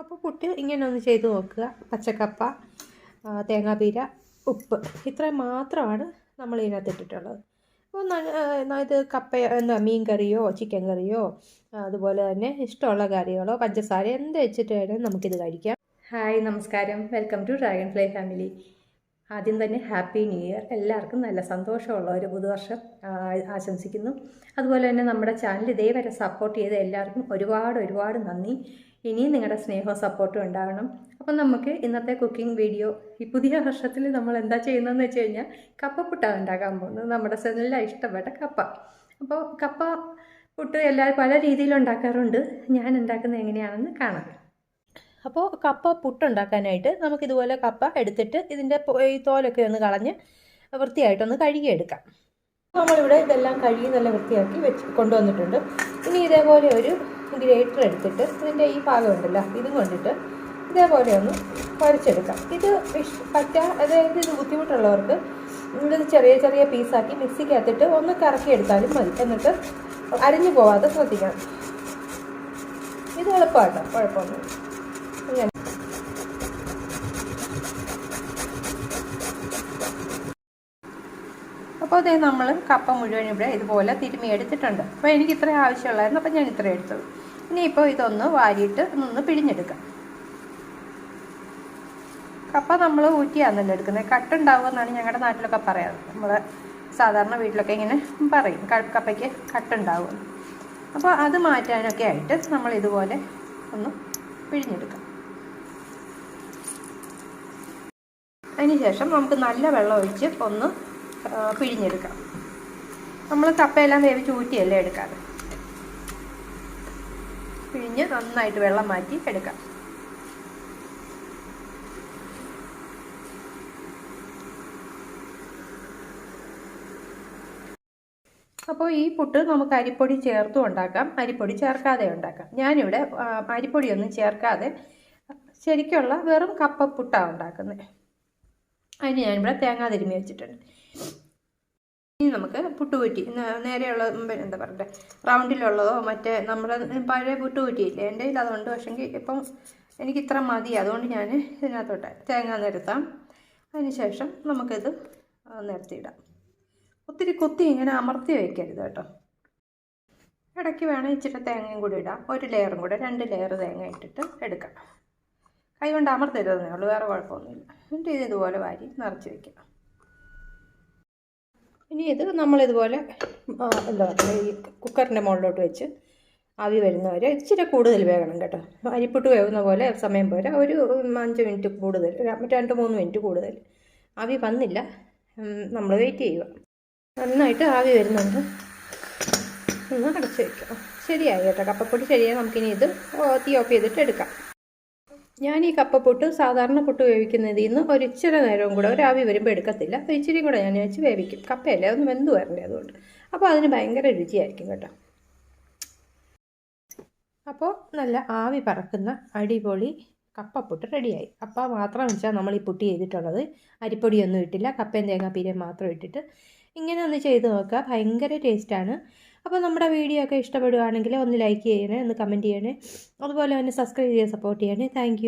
അപ്പോൾ പുട്ട് ഇങ്ങനെ ഒന്ന് ചെയ്ത് നോക്കുക. പച്ചക്കപ്പ തേങ്ങാപ്പീര ഉപ്പ്. ഇത്രയും മാത്രമാണ് നമ്മൾ ഇതിനകത്ത് ഇട്ടിട്ടുള്ളത്. അപ്പോൾ ഇത് കപ്പ എന്താ മീൻ കറിയോ ചിക്കൻ കറിയോ അതുപോലെ തന്നെ ഇഷ്ടമുള്ള കറികളോ പഞ്ചസാര എന്ത് വെച്ചിട്ട് വേണേലും നമുക്കിത് കഴിക്കാം. ഹായ് നമസ്കാരം. Welcome to dragonfly family. ആദ്യം തന്നെ ഹാപ്പി ന്യൂ ഇയർ. എല്ലാവർക്കും നല്ല സന്തോഷമുള്ള ഒരു പുതുവർഷം ആശംസിക്കുന്നു. അതുപോലെ തന്നെ നമ്മുടെ ചാനൽ ഇതേവരെ സപ്പോർട്ട് ചെയ്ത എല്ലാവർക്കും ഒരുപാട് ഒരുപാട് നന്ദി. ഇനിയും നിങ്ങളുടെ സ്നേഹവും സപ്പോർട്ടും ഉണ്ടാകണം അപ്പം നമുക്ക് ഇന്നത്തെ കുക്കിംഗ് വീഡിയോ ഈ പുതിയ വർഷത്തിൽ നമ്മൾ എന്താ ചെയ്യുന്നതെന്ന് വെച്ച് കഴിഞ്ഞാൽ കപ്പപ്പുട്ടാണ് ഉണ്ടാക്കാൻ പോകുന്നത്. നമ്മുടെ എല്ലാം ഇഷ്ടപ്പെട്ട കപ്പ. അപ്പോൾ കപ്പ പുട്ട് എല്ലാവരും പല രീതിയിൽ ഉണ്ടാക്കാറുണ്ട്. ഞാൻ ഉണ്ടാക്കുന്നത് എങ്ങനെയാണെന്ന് കാണാം. അപ്പോൾ കപ്പ പുട്ടുണ്ടാക്കാനായിട്ട് നമുക്കിതുപോലെ കപ്പ എടുത്തിട്ട് ഇതിന്റെ ഈ തോലൊക്കെ ഒന്ന് കളഞ്ഞ് വൃത്തിയായിട്ടൊന്ന് കഴുകിയെടുക്കാം. നമ്മളിവിടെ ഇതെല്ലാം കഴുകി നല്ല വൃത്തിയാക്കി വെച്ച് കൊണ്ടുവന്നിട്ടുണ്ട്. ഇനി ഇതേപോലെ ഒരു ഗ്രേറ്റർ എടുത്തിട്ട് ഇതിന്റെ ഈ ഭാഗം ഉണ്ടല്ലോ ഇതും കൊണ്ടിട്ട് ഇതേപോലെ ഒന്ന് വരച്ചെടുക്കാം. ഇത് പറ്റ അതായത് ഇത് ബുദ്ധിമുട്ടുള്ളവർക്ക് ഇത് ചെറിയ ചെറിയ പീസാക്കി മിക്സിക്കകത്തിട്ട് ഒന്ന് കറക്കിയെടുത്താലും മതി. എന്നിട്ട് അരിഞ്ഞു പോവാതെ ശ്രദ്ധിക്കണം. ഇത് എളുപ്പമാട്ടോ കുഴപ്പമൊന്നും ഇങ്ങനെ അപ്പോൾ അതേ നമ്മൾ കപ്പ മുഴുവൻ ഇവിടെ ഇതുപോലെ തിരുമി എടുത്തിട്ടുണ്ട്. അപ്പോൾ എനിക്ക് ഇത്ര ആവശ്യമുള്ളായിരുന്നു അപ്പോൾ ഞാൻ ഇത്ര എടുത്തത് ഇനിയിപ്പോൾ ഇതൊന്ന് വാരിയിട്ട് ഒന്ന് പിഴിഞ്ഞെടുക്കാം. കപ്പ നമ്മൾ ഊറ്റിയാണല്ലോ എടുക്കുന്നത്. കട്ടുണ്ടാവുമെന്നാണ് ഞങ്ങളുടെ നാട്ടിലൊക്കെ പറയാറ്. നമ്മൾ സാധാരണ വീട്ടിലൊക്കെ ഇങ്ങനെ പറയും കപ്പയ്ക്ക് കട്ടുണ്ടാവും അപ്പോൾ അത് മാറ്റാനൊക്കെ ആയിട്ട് നമ്മൾ ഇതുപോലെ ഒന്ന് പിഴിഞ്ഞെടുക്കാം. അതിനുശേഷം നമുക്ക് നല്ല വെള്ളം ഒഴിച്ച് ഒന്ന് പിഴിഞ്ഞെടുക്കാം. നമ്മൾ കപ്പയെല്ലാം വേവിച്ച് ഊറ്റിയല്ലേ എടുക്കാറ്? പിഴിഞ്ഞ് നന്നായിട്ട് വെള്ളം മാറ്റി എടുക്കാം. അപ്പോൾ ഈ പുട്ട് നമുക്ക് അരിപ്പൊടി ചേർത്തും ഉണ്ടാക്കാം. അരിപ്പൊടി ചേർക്കാതെ ഉണ്ടാക്കാം. ഞാനിവിടെ അരിപ്പൊടിയൊന്നും ചേർക്കാതെ ശരിക്കുള്ള വെറും കപ്പ പുട്ടാണ് ഉണ്ടാക്കുന്നത് അതിന് ഞാനിവിടെ തേങ്ങാ വെച്ചിട്ടുണ്ട്. ഇനി നമുക്ക് പുട്ടുകുറ്റി. നേരെയുള്ള എന്താ പറയണ്ടേ റൗണ്ടിലുള്ളതോ മറ്റേ നമ്മുടെ പഴയ പുട്ടുകുറ്റിയില്ലേ? എന്റെ കയ്യിൽ അതുകൊണ്ട് പക്ഷെങ്കിൽ ഇപ്പം എനിക്ക് ഇത്ര മതി. അതുകൊണ്ട് ഞാൻ ഇതിനകത്തോട്ട് തേങ്ങ നിരത്താം. അതിനുശേഷം നമുക്കിത് നിരത്തിയിടാം. ഒത്തിരി കുത്തി ഇങ്ങനെ അമർത്തി വയ്ക്കരുത് കേട്ടോ. ഇടയ്ക്ക് വേണം ഇച്ചിരി തേങ്ങയും കൂടി ഇടാം. ഒരു ലെയറും കൂടെ രണ്ട് ലെയർ തേങ്ങ ഇട്ടിട്ട് എടുക്കാം. കൈ കൊണ്ട് അമർത്തരുതെന്നേ ഉള്ളൂ. വേറെ കുഴപ്പമൊന്നുമില്ല. എന്നിട്ട് ഇത് ഇതുപോലെ വാരി നിറച്ച് വയ്ക്കാം ഇനി ഇത് നമ്മളിതുപോലെ എന്താ പറയുക ഈ കുക്കറിന്റെ മുകളിലോട്ട് വെച്ച് ആവി വരുന്നവരെ ഇച്ചിരി കൂടുതൽ വേകണം കേട്ടോ. അരിപ്പിട്ട് വേവുന്ന പോലെ സമയം പോരാ. ഒരു അഞ്ച് മിനിറ്റ് കൂടുതൽ രണ്ട് മൂന്ന് മിനിറ്റ് കൂടുതൽ. ആവി വന്നില്ല. നമ്മൾ വെയിറ്റ് ചെയ്യുക. നന്നായിട്ട് ആവി വരുന്നുണ്ട്. ഒന്ന് അടച്ച് വയ്ക്കാം ശരിയായി കേട്ടോ. കപ്പപ്പൊടി ശരിയായി. നമുക്കിനി ഇത് തീ ഓഫ് ചെയ്തിട്ട് എടുക്കാം. ഞാൻ ഈ കപ്പപ്പൊട്ട് സാധാരണ പൊട്ട് വേവിക്കുന്നതിൽ നിന്ന് ഒരിച്ചിരി നേരവും കൂടെ ഒരു ആവി വരുമ്പോൾ എടുക്കത്തില്ല. ഒരു ഇച്ചിരിയും കൂടെ ഞാൻ വെച്ച് വേവിക്കും. കപ്പയല്ലേ? ഒന്ന് വെന്ത് വരണ്ടേ അതുകൊണ്ട്. അപ്പോൾ അതിന് ഭയങ്കര രുചിയായിരിക്കും കേട്ടോ. അപ്പോൾ നല്ല ആവി പറക്കുന്ന അടിപൊളി കപ്പപ്പുട്ട് റെഡിയായി. കപ്പ മാത്രം വെച്ചാൽ നമ്മൾ ഈ പുട്ടി ചെയ്തിട്ടുള്ളത്. അരിപ്പൊടിയൊന്നും ഇട്ടില്ല. കപ്പയും തേങ്ങാപ്പീരയും മാത്രം ഇട്ടിട്ട് ഇങ്ങനെ ഒന്ന് ചെയ്ത് നോക്കുക. ഭയങ്കര ടേസ്റ്റാണ്. അപ്പോൾ നമ്മുടെ വീഡിയോ ഒക്കെ ഇഷ്ടപ്പെടുകയാണെങ്കിൽ ഒന്ന് ലൈക്ക് ചെയ്യണേ ഒന്ന് കമന്റ് ചെയ്യണേ. അതുപോലെ തന്നെ സബ്സ്ക്രൈബ് ചെയ്ത് സപ്പോർട്ട് ചെയ്യണേ. താങ്ക്